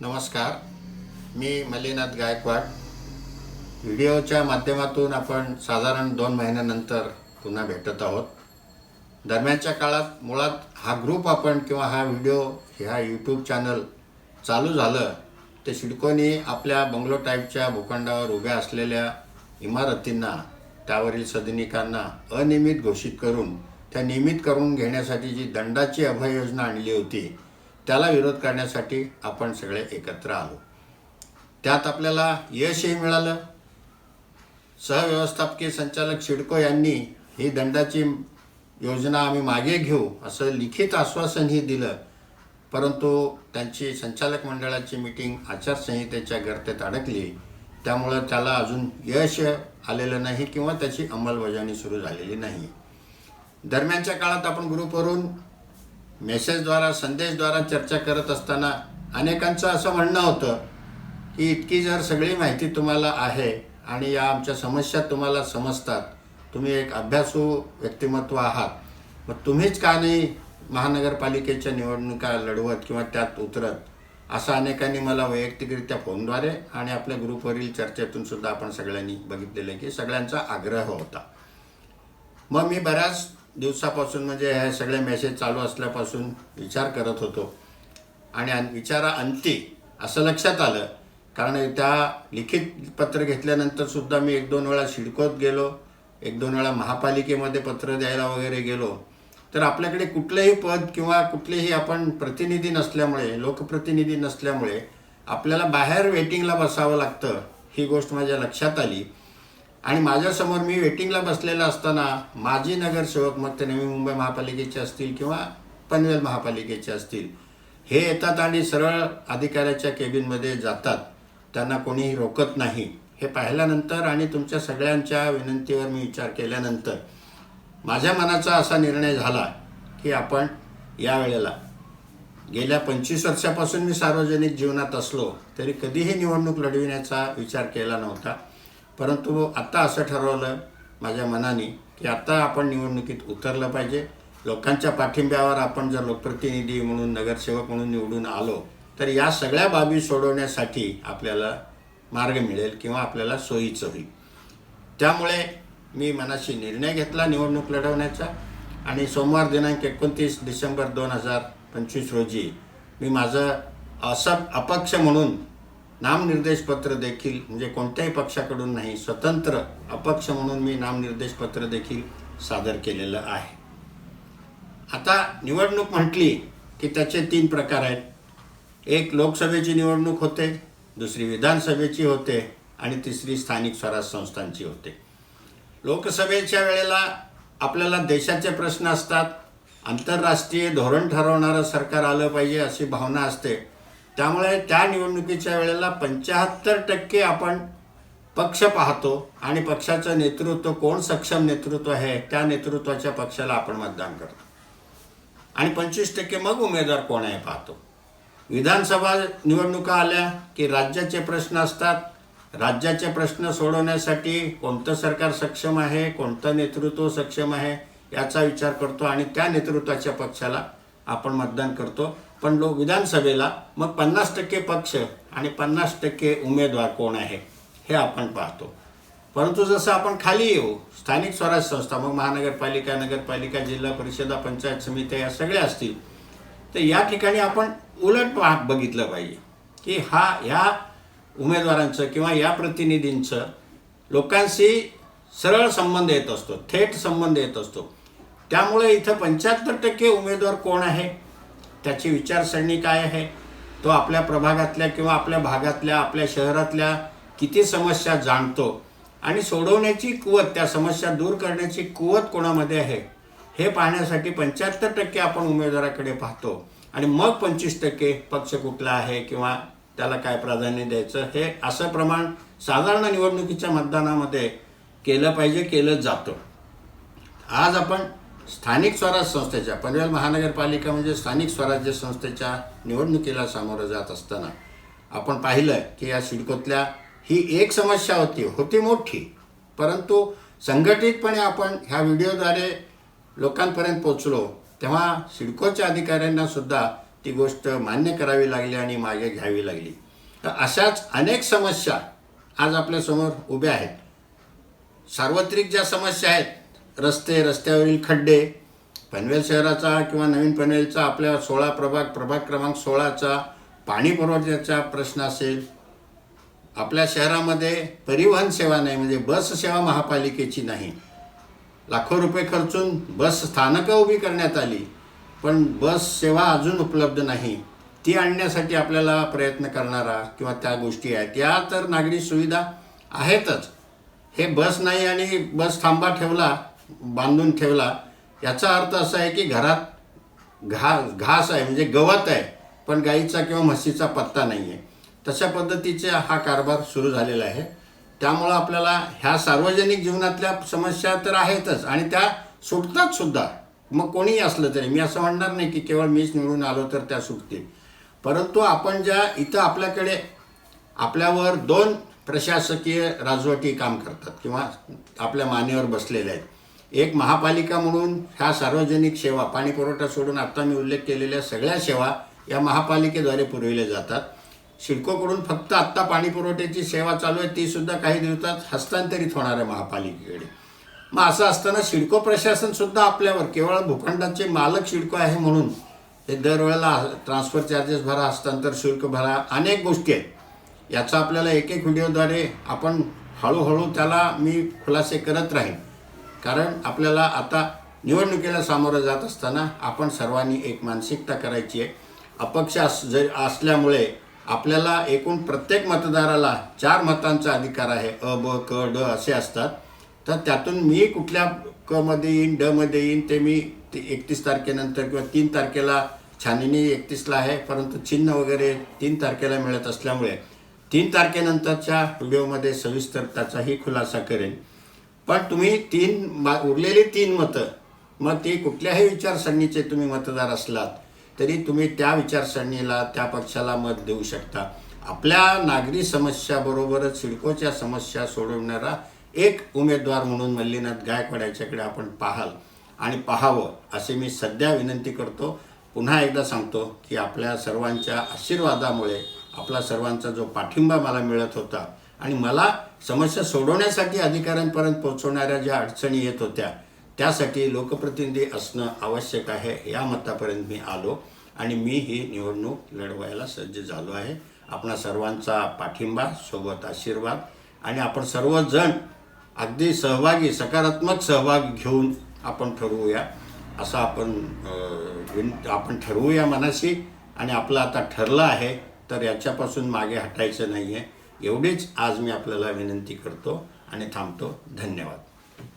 नमस्कार. मी मल्लीनाथ गायकवाड. व्हिडिओच्या माध्यमातून आपण साधारण दोन महिन्यानंतर पुन्हा भेटत आहोत. दरम्यानच्या काळात मुळात हा ग्रुप आपण किंवा हा व्हिडिओ ह्या यूट्यूब चॅनल चालू झालं ते सिडकोनी आपल्या बंगलो टाईपच्या भूखंडावर उभ्या असलेल्या इमारतींना त्यावरील सदनिकांना अनियमित घोषित करून त्या नियमित करून घेण्यासाठी जी दंडाची अभय योजना आणली होती त्याला विरोध करण्यासाठी आपण सगळे एकत्र आलो. त्यात आपल्याला यशही मिळालं. सहव्यवस्थापकीय संचालक शिडको यांनी ही दंडाची योजना आम्ही मागे घेऊ असं लिखित आश्वासनही दिलं. परंतु त्यांची संचालक मंडळाची मीटिंग आचारसंहितेच्या गर्तेत अडकली. त्यामुळं त्याला अजून यश आलेलं नाही किंवा त्याची अंमलबजावणी सुरू झालेली नाही. दरम्यानच्या काळात आपण ग्रुपवरून मेसेजद्वारा संदेशद्वारा चर्चा करत असताना अनेकांचं असं म्हणणं होतं की इतकी जर सगळी माहिती तुम्हाला आहे आणि या आमच्या समस्या तुम्हाला समजतात तुम्ही एक अभ्यासू व्यक्तिमत्व आहात मग तुम्हीच का नाही महानगरपालिकेच्या निवडणुका लढवत किंवा त्यात उतरत? असं अनेकांनी मला वैयक्तिकरित्या फोनद्वारे आणि आपल्या ग्रुपवरील चर्चेतून सुद्धा आपण सगळ्यांनी बघितलेलं की सगळ्यांचा आग्रह होता. मग मी बऱ्याच दिवसापासून म्हणजे ह्या सगळे मेसेज चालू असल्यापासून विचार करत होतो. आणि अन- विचारा अंती असं लक्षात आलं. कारण त्या लिखित पत्र घेतल्यानंतर सुद्धा मी एक दोन वेळा शिडकोत गेलो. एक दोन वेळा महापालिकेमध्ये पत्र द्यायला वगैरे गेलो. तर आपल्याकडे कुठलंही पद किंवा कुठलेही आपण प्रतिनिधी नसल्यामुळे लोकप्रतिनिधी नसल्यामुळे आपल्याला बाहेर वेटिंगला बसावं लागतं ही गोष्ट माझ्या लक्षात आली. आणि माझ्यासमोर मी वेटिंगला बसलेला असताना माजी नगरसेवक मग ते नवी मुंबई महापालिकेचे असतील किंवा पनवेल महापालिकेचे असतील हे येतात आणि सरळ अधिकाऱ्याच्या केबिनमध्ये जातात. त्यांना कोणीही रोकत नाही. हे पाहिल्यानंतर आणि तुमच्या सगळ्यांच्या विनंतीवर मी विचार केल्यानंतर माझ्या मनाचा असा निर्णय झाला की आपण यावेळेला गेल्या पंचवीस वर्षापासून मी सार्वजनिक जीवनात असलो तरी कधीही निवडणूक लढविण्याचा विचार केला नव्हता. परंतु आत्ता असं ठरवलं माझ्या मनाने की आता आपण निवडणुकीत उतरलं पाहिजे. लोकांच्या पाठिंब्यावर आपण जर लोकप्रतिनिधी म्हणून नगरसेवक म्हणून निवडून आलो तर या सगळ्या बाबी सोडवण्यासाठी आपल्याला मार्ग मिळेल किंवा आपल्याला सोयीचं होईल. त्यामुळे मी मनाशी निर्णय घेतला निवडणूक लढवण्याचा आणि सोमवार दिनांक एकोणतीस डिसेंबर दोन हजार पंचवीस रोजी मी माझं असं अपक्ष म्हणून नामनिर्देश पत्र देखील म्हणजे कोणत्याही पक्षाकडून नाही स्वतंत्र अपक्ष म्हणून मी नामनिर्देश पत्र देखील सादर केलेलं आहे. आता निवडणूक म्हटली की त्याचे तीन प्रकार आहेत. एक लोकसभेची निवडणूक होते दुसरी विधानसभेची होते आणि तिसरी स्थानिक स्वराज संस्थांची होते. लोकसभेच्या वेळेला आपल्याला देशाचे प्रश्न असतात. आंतरराष्ट्रीय धोरण ठरवणारं सरकार आलं पाहिजे अशी भावना असते. त्यामुळे त्या निवडणुकीच्या वेळेला पंच्याहत्तर टक्के आपण पक्ष पाहतो आणि पक्षाचं नेतृत्व कोण सक्षम नेतृत्व आहे त्या नेतृत्वाच्या पक्षाला आपण मतदान करतो. आणि पंचवीस टक्के मग उमेदवार कोण आहे पाहतो. विधानसभा निवडणुका आल्या की राज्याचे प्रश्न असतात. राज्याचे प्रश्न सोडवण्यासाठी कोणतं सरकार सक्षम आहे कोणतं नेतृत्व सक्षम आहे याचा विचार करतो आणि त्या नेतृत्वाच्या पक्षाला आपण मतदान करतो. पण लोक विधानसभेला मग पन्नास टक्के पक्ष आणि पन्नास टक्के उमेदवार कोण आहे हे आपण पाहतो. परंतु जसं आपण खाली येऊ स्थानिक स्वराज्य संस्था मग महानगरपालिका नगरपालिका जिल्हा परिषदा पंचायत समित्या या सगळ्या असतील तर या ठिकाणी आपण उलट पा बघितलं पाहिजे की हा ह्या उमेदवारांचं किंवा या प्रतिनिधींचं लोकांशी सरळ संबंध येत असतो थेट संबंध येत असतो. त्यामुळे इथं पंच्याहत्तर टक्के उमेदवार कोण आहे? त्याची विचारसरणी काय आहे? तो आपल्या प्रभागातल्या किंवा आपल्या भागातल्या आपल्या शहरातल्या किती समस्या जाणतो? आणि सोडवण्याची कुवत त्या समस्या दूर करण्याची कुवत कोणामध्ये आहे? हे पाहण्यासाठी पंच्याहत्तर टक्के आपण उमेदवाराकडे पाहतो. आणि मग पंचवीस टक्के पक्ष कुठला आहे किंवा त्याला काय प्राधान्य द्यायचं हे असं प्रमाण साधारण निवडणुकीच्या मतदानामध्ये केलं पाहिजे केलं जातं. आज आपण स्थानिक स्वराज्य संस्थेच्या पनवेल महानगरपालिका म्हणजे स्थानिक स्वराज्य संस्थेच्या निवडणुकीला सामोरं जात असताना आपण पाहिलं की या सिडकोतल्या ही एक समस्या होती होती मोठी. परंतु संघटितपणे आपण ह्या व्हिडिओद्वारे लोकांपर्यंत पोचलो तेव्हा सिडकोच्या अधिकाऱ्यांना सुद्धा ती गोष्ट मान्य करावी लागली आणि मागे घ्यावी लागली. तर अशाच अनेक समस्या आज आपल्यासमोर उभ्या आहेत. सार्वत्रिक ज्या समस्या आहेत रस्ते रस्त्यावरील खड्डे पनवेल शहराचा किंवा नवीन पनवेलचा आपल्या सोळा प्रभाग प्रभाग क्रमांक सोळाचा पाणी पुरवठ्याचा प्रश्न असेल. आपल्या शहरामध्ये परिवहन सेवा नाही म्हणजे बस सेवा महापालिकेची नाही. लाखो रुपये खर्चून बस स्थानकं उभी करण्यात आली पण बस सेवा अजून उपलब्ध नाही. ती आणण्यासाठी आपल्याला प्रयत्न करणारा किंवा त्या गोष्टी आहेत. या तर नागरी सुविधा आहेतच. हे बस नाही आणि बस थांबा ठेवला बांधून ठेवला याचा अर्थ असा आहे की घरात घा घास आहे म्हणजे गवत आहे पण गाईचा किंवा म्हशीचा पत्ता नाही आहे. तशा पद्धतीचा हा कारभार सुरू झालेला आहे. त्यामुळं आपल्याला ह्या सार्वजनिक जीवनातल्या समस्या तर आहेतच आणि त्या सुटतात सुद्धा. मग कोणीही असलं तरी मी असं म्हणणार नाही की केवळ मीच निवडून आलो तर त्या सुटतील. परंतु आपण ज्या इथं आपल्याकडे आपल्यावर दोन प्रशासकीय राजवटी काम करतात किंवा आपल्या मानेवर बसलेल्या आहेत. एक महापालिका म्हणून ह्या सार्वजनिक सेवा पाणी पुरवठा सोडून आत्ता मी उल्लेख केलेल्या सगळ्या सेवा या महापालिकेद्वारे पुरविल्या जातात. सिडकोकडून फक्त आत्ता पाणी पुरवठ्याची सेवा चालू आहे ती सुद्धा काही दिवसात हस्तांतरित होणार आहे महापालिकेकडे. मग असं असताना सिडको प्रशासनसुद्धा आपल्यावर केवळ भूखंडाचे मालक सिडको आहे म्हणून हे दरवेळेला ट्रान्सफर चार्जेस भरा हस्तांतर शुल्क भरा अनेक गोष्टी आहेत. याचा आपल्याला एक एक व्हिडिओद्वारे आपण हळूहळू त्याला मी खुलासे करत राहीन. कारण आपल्याला आता निवडणुकीला सामोरं जात असताना आपण सर्वांनी एक मानसिकता करायची आहे. अपक्ष अस जर असल्यामुळे आपल्याला एकूण प्रत्येक मतदाराला चार मतांचा अधिकार आहे. अ ब क ड असे असतात. तर त्यातून मी कुठल्या क मध्ये येईन ड मध्ये येईन ते मी ते एकतीस तारखेनंतर किंवा तीन तारखेला छाननी एकतीसला आहे. परंतु चिन्ह वगैरे तीन तारखेला मिळत असल्यामुळे तीन तारखेनंतरच्या व्हिडिओमध्ये सविस्तर त्याचाही खुलासा करेन. पण तुम्ही तीन मा- उरलेली तीन मतं मग ती कुठल्याही विचारसरणीचे तुम्ही मतदार असलात तरी तुम्ही त्या विचारसरणीला त्या पक्षाला मत देऊ शकता. आपल्या नागरी समस्याबरोबरच सिडकोच्या समस्या सोडवणारा एक उमेदवार म्हणून मल्लीनाथ गायकवाड याच्याकडे आपण पाहाल आणि पाहावं असे मी सध्या विनंती करतो. पुन्हा एकदा सांगतो की आपल्या सर्वांच्या आशीर्वादामुळे आपला सर्वांचा जो पाठिंबा मला मिळत होता आणि मला समस्या सोडवण्यासाठी अधिकाऱ्यांपर्यंत पोहोचवणाऱ्या ज्या अडचणी येत होत्या त्यासाठी लोकप्रतिनिधी असणं आवश्यक आहे या मतापर्यंत मी आलो. आणि मी ही निवडणूक लढवायला सज्ज झालो आहे. आपणा सर्वांचा पाठिंबा सोबत आशीर्वाद. आणि आपण सर्वजण अगदी सहभागी सकारात्मक सहभाग घेऊन आपण ठरवूया असं आपण विन- आपण ठरवूया मनाशी. आणि आपलं आता ठरलं आहे तर याच्यापासून मागे हटायचं नाही आहे एवढीच आज मी आपल्याला विनंती करतो आणि थांबतो. धन्यवाद.